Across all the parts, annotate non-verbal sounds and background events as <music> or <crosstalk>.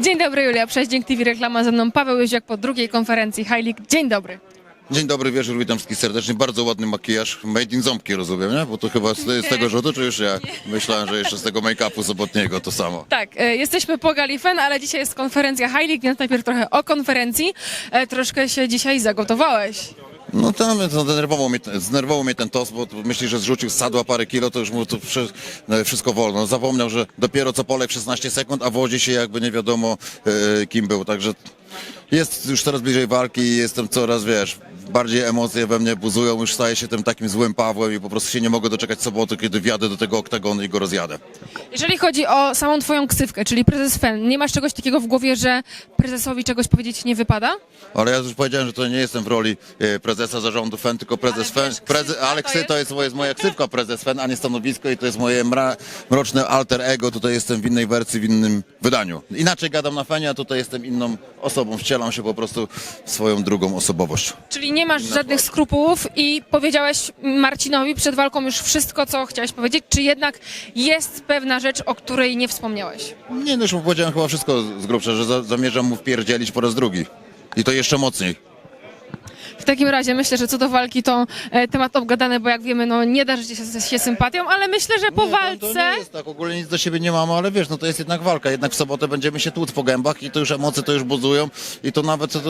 Dzień dobry, Julia Przeździęk TV Reklama ze mną Paweł Józiak po drugiej konferencji High League. Dzień dobry. Dzień dobry, wieczór, witam wszystkich serdecznie. Bardzo ładny makijaż. Made in ząbki rozumiem, nie? Bo to chyba z, z tego rzutu, czy już ja? Myślałem, że jeszcze z tego make-upu sobotniego to samo. Tak, e, jesteśmy po Galifen, ale dzisiaj jest konferencja High League, więc najpierw trochę o konferencji. E, troszkę się dzisiaj zagotowałeś. No tam to zdenerwował mnie, mnie ten tos, bo myśli, że zrzucił sadła parę kilo, to już mu to no, wszystko wolno. Zapomniał, że dopiero co polek 16 sekund, a wozi się jakby nie wiadomo e, kim był. Także jest już coraz bliżej walki i jestem coraz, wiesz, bardziej emocje we mnie buzują, już staję się tym takim złym Pawłem i po prostu się nie mogę doczekać soboty, kiedy wjadę do tego oktagonu i go rozjadę. Jeżeli chodzi o samą twoją ksywkę, czyli prezes FEN, nie masz czegoś takiego w głowie, że prezesowi czegoś powiedzieć nie wypada? Ale ja już powiedziałem, że to nie jestem w roli e, prezesa zarządu FEN, tylko prezes Ale FEN. wiesz, Preze, ksywka ale to ksy jest- to jest, moje, jest moja ksywka prezes FEN, a nie stanowisko i to jest moje mra, mroczne alter ego. Tutaj jestem w innej wersji, w innym wydaniu. Inaczej gadam na FENie, a tutaj jestem inną osobą. Wcielam się po prostu w swoją drugą osobowość. Czyli nie masz żadnych skrupułów i powiedziałeś Marcinowi przed walką już wszystko, co chciałeś powiedzieć, czy jednak jest pewna rzecz, o której nie wspomniałeś? Nie, no już mu powiedziałem chyba wszystko z grubsza, że za, zamierzam mu wpierdzielić po raz drugi. I to jeszcze mocniej. W takim razie myślę, że co do walki to e, temat obgadany, bo jak wiemy, no nie darzy się, się sympatią, ale myślę, że po Nie, to- To walce... nie jest tak, ogólnie nic do siebie nie mamy, ale wiesz, no to jest jednak walka. Jednak w sobotę będziemy się tłuc po gębach i to już emocje to już buzują i to nawet to,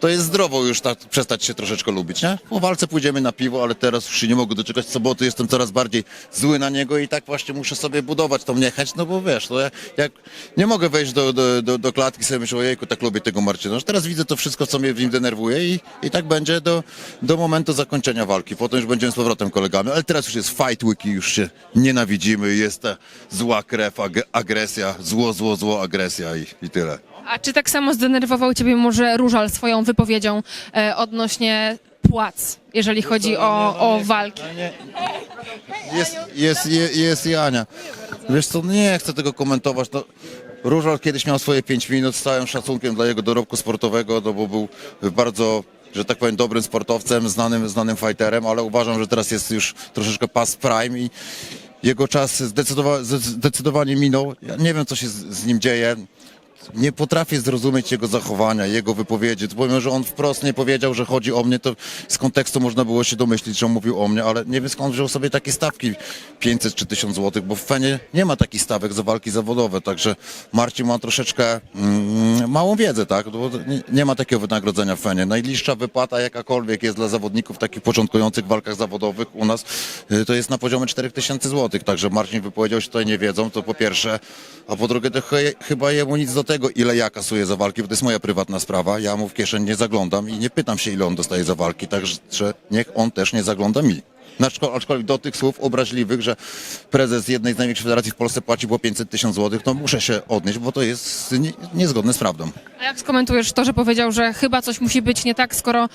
to jest zdrowo już tak przestać się troszeczkę lubić, nie? Po walce pójdziemy na piwo, ale teraz już się nie mogę doczekać soboty, jestem coraz bardziej zły na niego i tak właśnie muszę sobie budować tą niechęć, no bo wiesz, to jak, jak nie mogę wejść do, do, do, do klatki sobie myślę, ojejku, tak lubię tego Marcina. Już teraz widzę to wszystko, co mnie w nim denerwuje i, i tak będzie do, do momentu zakończenia walki. Potem już będziemy z powrotem kolegami, ale teraz już jest fight week i już się nienawidzimy, jest ta zła krew, ag- agresja, zło, zło, zło, agresja i, i tyle. A czy tak samo zdenerwował ciebie może Różal swoją wypowiedzią e, odnośnie płac, jeżeli chodzi o, o walki? Jest, jest, jest, jest i Ania. Wiesz co, nie chcę tego komentować. No, Różal kiedyś miał swoje 5 minut z całym szacunkiem dla jego dorobku sportowego, no bo był bardzo, że tak powiem, dobrym sportowcem, znanym, znanym fighterem, ale uważam, że teraz jest już troszeczkę past prime i jego czas zdecydowa- zdecydowanie minął. Ja nie wiem, co się z, z nim dzieje. Nie potrafię zrozumieć jego zachowania, jego wypowiedzi. To powiem, że on wprost nie powiedział, że chodzi o mnie, to z kontekstu można było się domyślić, że on mówił o mnie, ale nie wiem skąd wziął sobie takie stawki 500 czy 1000 złotych, bo w Fenie nie ma takich stawek za walki zawodowe, także Marcin ma troszeczkę mm, małą wiedzę, tak, bo nie, nie ma takiego wynagrodzenia w Fenie. Najbliższa wypłata jakakolwiek jest dla zawodników w takich początkujących walkach zawodowych u nas, y, to jest na poziomie 4000 złotych, także Marcin wypowiedział się tutaj nie wiedzą, to po pierwsze, a po drugie to chy- chyba jemu nic do tego, ile ja kasuję za walki, bo to jest moja prywatna sprawa, ja mu w kieszeń nie zaglądam i nie pytam się, ile on dostaje za walki, także niech on też nie zagląda mi. Aczkolwiek do tych słów obraźliwych, że prezes jednej z największych federacji w Polsce płaci było 500 tysięcy złotych, to muszę się odnieść, bo to jest nie, niezgodne z prawdą. A jak skomentujesz to, że powiedział, że chyba coś musi być nie tak, skoro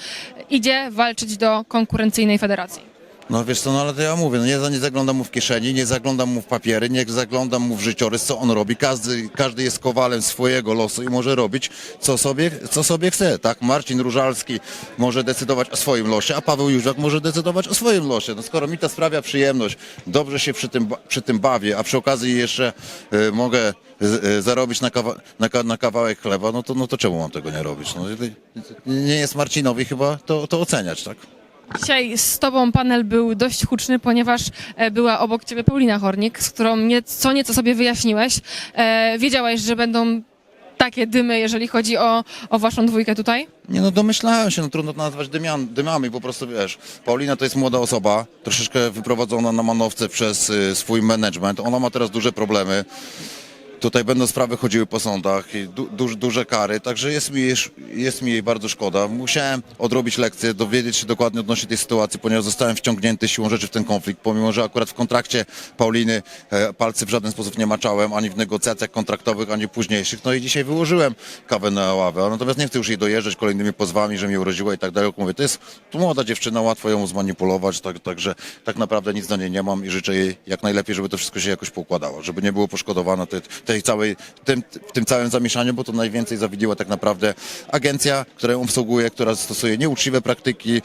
idzie walczyć do konkurencyjnej federacji? No wiesz co, no ale to ja mówię, no nie, nie zaglądam mu w kieszeni, nie zaglądam mu w papiery, nie zaglądam mu w życiorys, co on robi. Każdy, każdy jest kowalem swojego losu i może robić, co sobie, co sobie chce, tak? Marcin Różalski może decydować o swoim losie, a Paweł Jóźwiak może decydować o swoim losie. No skoro mi to sprawia przyjemność, dobrze się przy tym, przy tym bawię, a przy okazji jeszcze y, mogę y, y, zarobić na, kawa, na, ka- na kawałek chleba, no to, no to czemu mam tego nie robić? No, nie jest Marcinowi chyba to, to oceniać, tak? Dzisiaj z tobą panel był dość huczny, ponieważ e, była obok ciebie Paulina Hornik, z którą nie, co nieco sobie wyjaśniłeś. E, wiedziałeś, że będą takie dymy, jeżeli chodzi o, o waszą dwójkę tutaj? Nie no, domyślałem się, no trudno to nazwać dymian, dymami, po prostu wiesz, Paulina to jest młoda osoba, troszeczkę wyprowadzona na manowce przez y, swój management, ona ma teraz duże problemy, tutaj będą sprawy chodziły po sądach, i du, duż, duże kary, także jest mi, jest mi jej bardzo szkoda. Musiałem odrobić lekcję, dowiedzieć się dokładnie odnośnie tej sytuacji, ponieważ zostałem wciągnięty siłą rzeczy w ten konflikt, pomimo, że akurat w kontrakcie Pauliny e, palcy w żaden sposób nie maczałem, ani w negocjacjach kontraktowych, ani późniejszych, no i dzisiaj wyłożyłem kawę na ławę, natomiast nie chcę już jej dojeżdżać kolejnymi pozwami, że mnie urodziła i tak dalej, mówię, to jest to młoda dziewczyna, łatwo ją zmanipulować, tak, także tak naprawdę nic na niej nie mam i życzę jej jak najlepiej, żeby to wszystko się jakoś poukładało, żeby nie było poszkodowane tej, tej całej, tym, w tym całym zamieszaniu, bo to najwięcej zawidziła tak naprawdę agencja, która ją obsługuje, która stosuje nieuczciwe praktyki,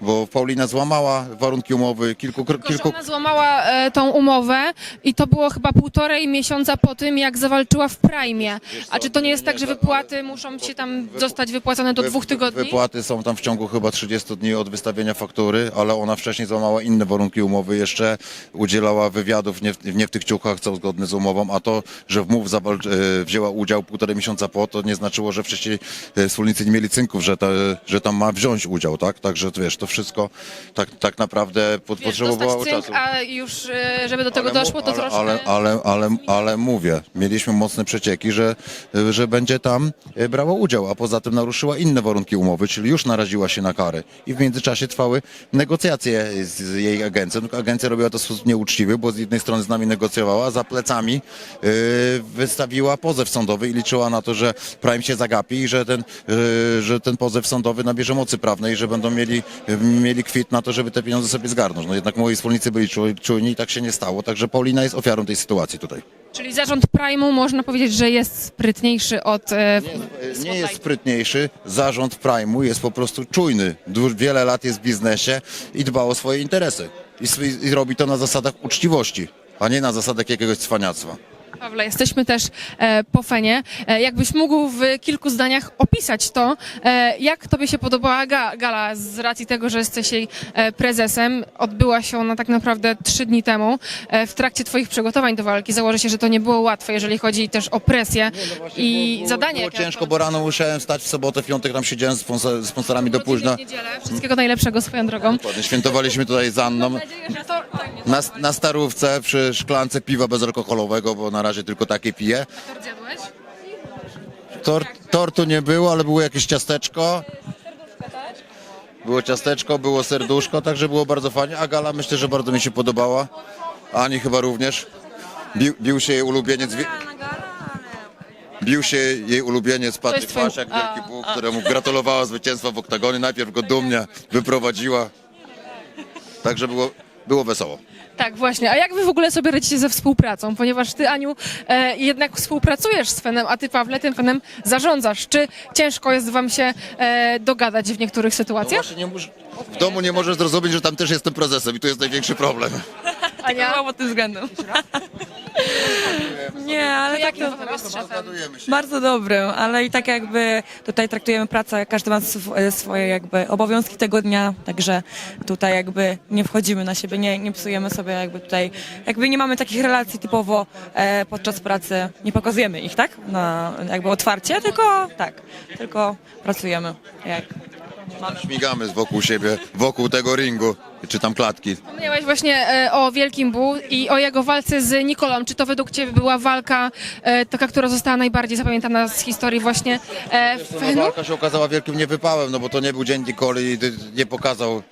bo Paulina złamała warunki umowy, kilku, Tylko, że kilku, ona złamała e, tą umowę i to było chyba półtorej miesiąca po tym, jak zawalczyła w Prime. A czy to nie jest tak, że wypłaty muszą się tam zostać wypłacone do dwóch tygodni? Wypłaty są tam w ciągu chyba 30 dni od wystawienia faktury, ale ona wcześniej złamała inne warunki umowy, jeszcze udzielała wywiadów nie w, nie w tych ciuchach, co zgodne z umową, a to, że w MUW zawal- e, wzięła udział półtorej miesiąca po, to nie znaczyło, że wcześniej e, wspólnicy nie mieli cynków, że, ta, że tam ma wziąć udział, tak? Także wiesz, to wszystko tak, tak naprawdę pod, Wiesz, potrzebowało dostać cynk, czasu. a już e, żeby do tego mu- doszło, to ale, troszkę... Ale, ale, ale, ale mówię, mieliśmy mocne przecieki, że, że będzie tam e, brała udział, a poza tym naruszyła inne warunki umowy, czyli już naraziła się na karę. I w międzyczasie trwały negocjacje z, z jej agencją. Tylko Agencja robiła to w sposób nieuczciwy, bo z jednej strony z nami negocjowała, a za plecami e, wystawiła pozew sądowy i liczyła na to, że Prime się zagapi i że ten, e, że ten pozew sądowy nabierze mocy prawnej i że będą mieli, mieli kwit na to, żeby te pieniądze sobie zgarnąć. No jednak moi wspólnicy byli czu- czujni i tak się nie stało, także Paulina jest ofiarą tej sytuacji tutaj. Czyli zarząd Prime'u można powiedzieć, że jest sprytniejszy od e, Nie jest sprytniejszy, zarząd Prime'u jest po prostu czujny. Du- Wiele lat jest w biznesie i dba o swoje interesy. I, swy- I robi to na zasadach uczciwości, a nie na zasadach jakiegoś cwaniactwa. Pawle, jesteśmy też e, po Fenie. E, jakbyś mógł w kilku zdaniach opisać to, e, jak tobie się podobała ga, gala z racji tego, że jesteś jej prezesem. Odbyła się ona tak naprawdę trzy dni temu. W trakcie twoich przygotowań do walki założę się, że to nie było łatwe, jeżeli chodzi też o presję i zadanie. Było ciężko, bo rano musiałem stać w sobotę, w piątek tam siedziałem z sponsor- sponsorami do późna. niedzielę. Wszystkiego najlepszego swoją drogą. Dokładnie, Świętowaliśmy tutaj z Anną. Tak, Na, na starówce przy szklance piwa bezalkoholowego, bo na razie tylko takie piję. Tort zjadłeś? Tor, tortu nie było, ale było jakieś ciasteczko. Było ciasteczko, było serduszko, także było bardzo fajnie. A gala myślę, że bardzo mi się podobała. Ani chyba również. Bił, bił się jej ulubieniec. wi- Bił się jej ulubieniec Patryk twój- Pasiak, a, wielki Bóg, któremu gratulowała zwycięstwa w oktagonie. Najpierw go dumnie wyprowadziła. Także było, było wesoło. Tak, właśnie. A jak wy w ogóle sobie radzicie ze współpracą? Ponieważ ty, Aniu, e, jednak współpracujesz z Fenem, a ty, Pawle, tym Fenem zarządzasz. Czy ciężko jest wam się e, dogadać w niektórych No sytuacjach? właśnie nie może, w domu nie możesz zrozumieć, że tam też jestem prezesem i tu jest największy problem. Ania? pod tym względem. <laughs> Nie, ale tak Jakim to? Dogadujemy się. bardzo dobrym, ale i tak jakby tutaj traktujemy pracę, każdy ma sw- swoje jakby obowiązki tego dnia, także tutaj jakby nie wchodzimy na siebie, nie, nie psujemy sobie jakby tutaj, jakby nie mamy takich relacji typowo e, podczas pracy, nie pokazujemy ich, tak? Na jakby otwarcie, tylko tak, tylko pracujemy jak Śmigamy wokół siebie, wokół tego ringu, czy tam klatki. Wspomniałeś właśnie e, o Wielkim Bu i o jego walce z Nikolą. Czy to według ciebie była walka e, taka, która została najbardziej zapamiętana z historii właśnie e, No, Fenu? walka się okazała wielkim niewypałem, no bo to nie był dzień Nikoli i ty- nie pokazał e,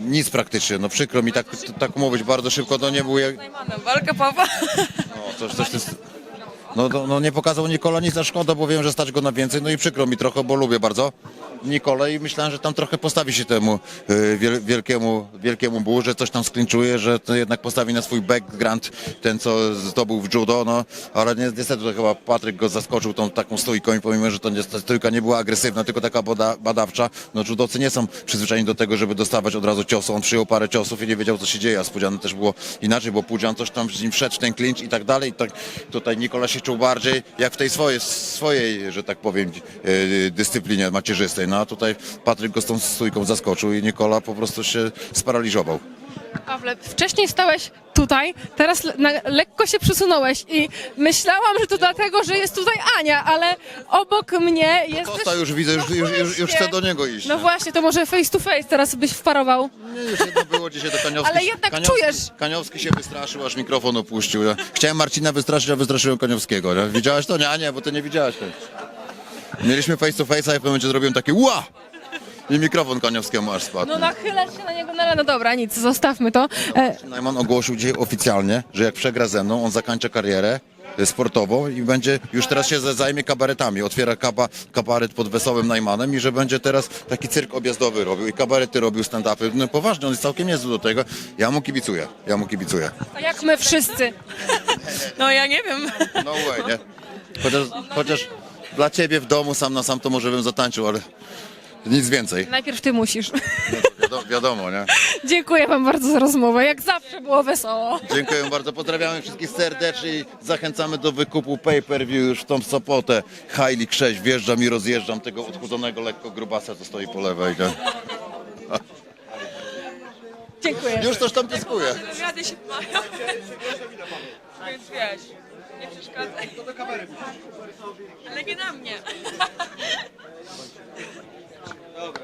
nic praktycznie. No przykro mi tak, tak mówić bardzo szybko, to nie był jak, Walka Pawła. no, coś, coś, coś, no, no, no nie pokazał Nikola nic, a szkoda, bo wiem, że stać go na więcej, no i przykro mi trochę, bo lubię bardzo Nikolę i myślałem, że tam trochę postawi się temu wiel, wielkiemu, wielkiemu buł, że coś tam sklinczuje, że to jednak postawi na swój background ten, co zdobył w judo, no, ale ni- niestety to chyba Patryk go zaskoczył tą taką stójką i pomimo, że to nie, stójka nie była agresywna, tylko taka bada, badawcza, no judocy nie są przyzwyczajeni do tego, żeby dostawać od razu ciosu, on przyjął parę ciosów i nie wiedział, co się dzieje, a z Pudzianem też było inaczej, bo Pudzian coś tam z nim wszedł ten klincz i tak dalej, I tak tutaj Nikola się czuł bardziej jak w tej swojej, swojej że tak powiem, e, dyscyplinie macierzystej, no a tutaj Patryk go z tą stójką zaskoczył i Nikola po prostu się sparaliżował. Pawle, wcześniej stałeś tutaj, teraz na, lekko się przesunąłeś i myślałam, że to dlatego, że jest tutaj Ania, ale obok mnie jest Kosta też... już widzę, już, już, już, już chcę do niego iść. No właśnie, to może face to face teraz byś wparował. Nie, już jedno było dzisiaj do <laughs> Kaniowski. Ale jednak Kaniowski, czujesz. Kaniowski się wystraszył, aż mikrofon opuścił. Chciałem Marcina wystraszyć, a wystraszyłem Kaniowskiego. Nie? Widziałaś to? Nie, a nie, bo ty nie widziałaś. Mieliśmy face to face, a ja w pewnym momencie zrobiłem takie ła! I mikrofon Kaniowskiemu aż spadł. No nachylasz się na niego, no ale no dobra, nic, zostawmy to. E, Najman ogłosił dzisiaj oficjalnie, że jak przegra ze mną, on zakończy karierę e, sportową i będzie, już teraz się za- zajmie kabaretami, otwiera kaba, kabaret pod Wesołym Najmanem i że będzie teraz taki cyrk objazdowy robił i kabarety robił, stand-upy. No poważnie, on jest całkiem niezły do tego. Ja mu kibicuję, ja mu kibicuję. a jak my wszyscy. No ja nie wiem. No way, nie? Chociaż, chociaż dla ciebie w domu sam na sam to może bym zatańczył, ale Nic więcej. Najpierw ty musisz. Wiadomo, wiadomo nie? <laughs> Dziękuję wam bardzo za rozmowę. Jak zawsze było wesoło. Dziękuję bardzo, pozdrawiamy wszystkich serdecznie i zachęcamy do wykupu pay-per-view już w tą sobotę. Hajlik 6, wjeżdżam i rozjeżdżam tego odchudzonego lekko grubasa, co stoi po lewej. Nie? <laughs> Dziękuję. Już coś tam dyskuje. Wywiady się mają. Więc wiesz, nie przeszkadzaj. Ale nie na mnie. <laughs> Dobra.